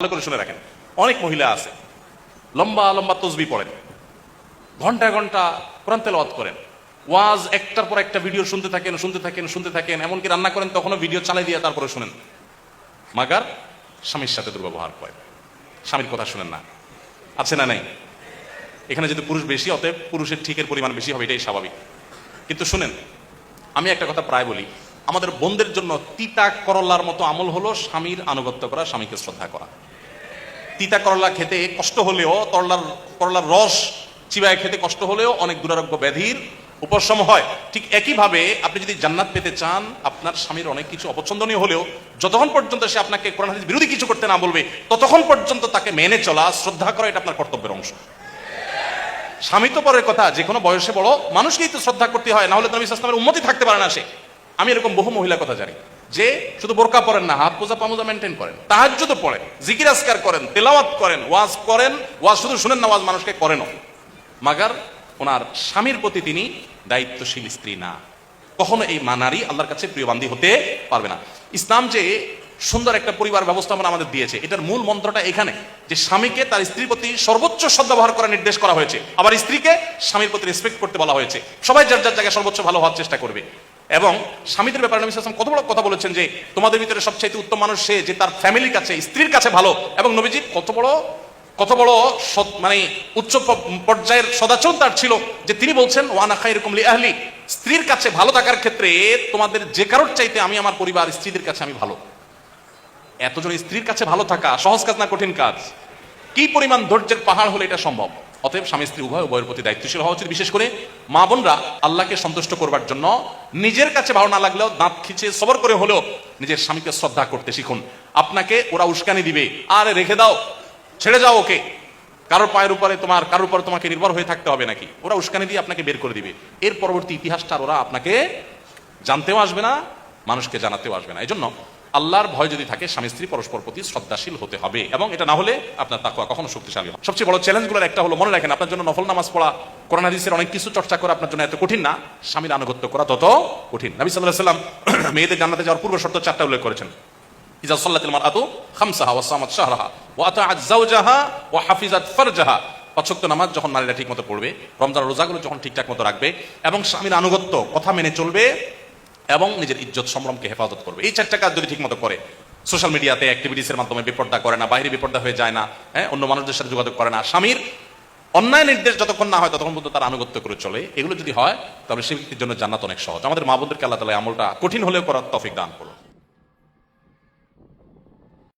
ভালো করে শুনে রাখেন। অনেক মহিলা আছে, লম্বা লম্বা তসবি পড়েন, ঘণ্টা ঘণ্টা কোরআন তেলাওয়াত করেন, ওয়াজ একটার পর একটা ভিডিও শুনতে থাকেন শুনতে থাকেন শুনতে থাকেন, এমনকি রান্না করেন, তখনও ভিডিও চালাই দিয়ে তারপরে শুনেন। মাগার স্বামীর সাথে দুর্ব্যবহার করেন স্বামীর কথা শুনেন না। আছে না নাই? এখানে যদি পুরুষ বেশি, অতএব পুরুষের ঠিকের পরিমাণ বেশি হবে, এটাই স্বাভাবিক। কিন্তু শুনেন, আমি একটা কথা প্রায় বলি, আমাদের বোনদের জন্য তিতা করলার মতো আমল হলো স্বামীর আনুগত্য করা, স্বামীকে শ্রদ্ধা করা। তিতা করলা খেতে কষ্ট হলেও করলার করলার রস চিবায় খেতে কষ্ট হলেও অনেক দুরারোগ্য ব্যাধির উপশম হয়। ঠিক একইভাবে আপনি যদি জান্নাত পেতে চান, আপনার স্বামীর অনেক কিছু অপছন্দনীয় হলেও, যতক্ষণ পর্যন্ত সে আপনাকে কোরআন হাদিস বিরোধী কিছু করতে না বলবে, ততক্ষণ পর্যন্ত তাকে মেনে চলা, শ্রদ্ধা করা, এটা আপনার কর্তব্যের অংশ। স্বামী তো পরের কথা, যে কোনো বয়সে বড়, মানুষকেই তো শ্রদ্ধা করতে হয়, না হলে তো ইসলামের উন্মতি থাকতে পারে না সে। আমি এরকম বহু মহিলার কথা জানি। যে শুধু বোরকা পরেন না, হাত পোজা পামোজা মেনটেন করেন, তাহাজ্জুদও পড়েন, জিকির আসকার করেন, তেলাওয়াত করেন, ওয়াজ করেন, ওয়াজ শুধু শুনেন না, ওয়াজ মানুষকে করেনও। মাগার ওনার স্বামীর প্রতি তিনি দায়িত্বশীল স্ত্রী না। কখনো এই মানারি আল্লাহর কাছে প্রিয় বান্ধী হতে পারবে না। ইসলাম যে সুন্দর একটা পরিবার ব্যবস্থাপনা আমাদের দিয়েছে, এটার মূল মন্ত্রটা এখানে, যে স্বামীকে তার স্ত্রীর প্রতি সর্বোচ্চ সদ্ব্যবহার করার নির্দেশ করা হয়েছে, আবার স্ত্রীকে স্বামীর প্রতি রেসপেক্ট করতে বলা হয়েছে। সবাই যার যার জায়গায় সর্বোচ্চ ভালো হওয়ার চেষ্টা করবে। এবং স্বামীদের ব্যাপারে নবী ওয়াসাল্লাম কত বড় কথা বলেছেন যে, তোমাদের ভিতরে সবচেয়ে উত্তম মানুষ সে যে তার ফ্যামিলির কাছে, স্ত্রীর কাছে ভালো। এবং নবীজি কত বড় কত বড় মানে উচ্চ পর্যায়ের সদাচরণ তার ছিল যে তিনি বলছেন ওয়ানা খাই এরকম আহলি। স্ত্রীর কাছে ভালো থাকার ক্ষেত্রে তোমাদের যে কারোর চাইতে আমি আমার পরিবার, স্ত্রীদের কাছে আমি ভালো। এতজন স্ত্রীর কাছে ভালো থাকা সহজ কাজ না কঠিন কাজ? কি পরিমাণ ধৈর্যের পাহাড় হলে এটা সম্ভব? অতএব স্বামী স্ত্রী উভয় উভয়ের প্রতি দায়িত্বশীল হওয়া উচিত। বিশেষ করে মা বোনরা আল্লাহকে সন্তুষ্ট করবার জন্য নিজের কাছে ভালো না লাগলেও দাঁত খিচে সবর করে হলেও নিজের স্বামীকে শ্রদ্ধা করতে শিখুন। আপনাকে ওরা উস্কানি দিবে, আরে রেখে দাও, ছেড়ে যাও ওকে। কারোর পায়ের উপরে তোমার, কারোর উপরে তোমাকে নির্ভর হয়ে থাকতে হবে নাকি? ওরা উস্কানি দিয়ে আপনাকে বের করে দিবে। এর পরবর্তী ইতিহাসটা ওরা আপনাকে জানতেও আসবে না, মানুষকে জানাতেও আসবে না। এই জন্য আল্লাহর ভয় যদি থাকে, স্বামী স্ত্রী পরস্পর প্রতি শ্রদ্ধাশীল হতে হবে। এবং এটা না হলে আপনার তাকুয়া কখনো শক্তিশালী হবে সবচেয়ে বড় চ্যালেঞ্জগুলোর একটা হলো, মনে রাখেন, আপনার জন্য নফল নামাজ পড়া, কোরআন হাদিসের অনেক কিছু চর্চা করা আপনার জন্য এত কঠিন না, স্বামীর আনুগত্য করা তত কঠিন। নবী সাল্লাহ সাল্লাম মেয়েদের জান্নাতে যাওয়ার পূর্ব শর্ত চারটা উল্লেখ করেছেন। ইজা সাল্লাতিল মারআতু খামসাহা ওয়া সামাত শাহরাহা ওয়া আতাআত যাওজাহা ওয়া হাফিজাত ফারজাহা। পাঁচক্ত নামাজ যখন নারীরা ঠিক মতো পড়বে রমজান রোজাগুলো যখন ঠিকঠাক মতো রাখবে, এবং স্বামীর আনুগত্য, কথা মেনে চলবে এবং নিজের ইজ্জত সম্ভ্রমকে হেফাজত করবে। এই চারটা কাজ যদি ঠিক মতো করে সোশ্যাল মিডিয়াতে অ্যাক্টিভিটিসের মাধ্যমে বিপদটা করে না, বাইরে বিপর্দা হয়ে যায় না হ্যাঁ অন্য মানুষদের সাথে যোগাযোগ করে না। স্বামীর অন্যায় নির্দেশ যতক্ষণ না হয় ততক্ষণ পর্যন্ত তার আনুগত্য করে চলে। এগুলো যদি হয়, তাহলে সে ব্যক্তির জন্য জান্নাত অনেক সহজ। আমাদের মা বোনদেরকে আল্লাহ তালা আমলটা কঠিন হলেও করার তফিক দান করুন।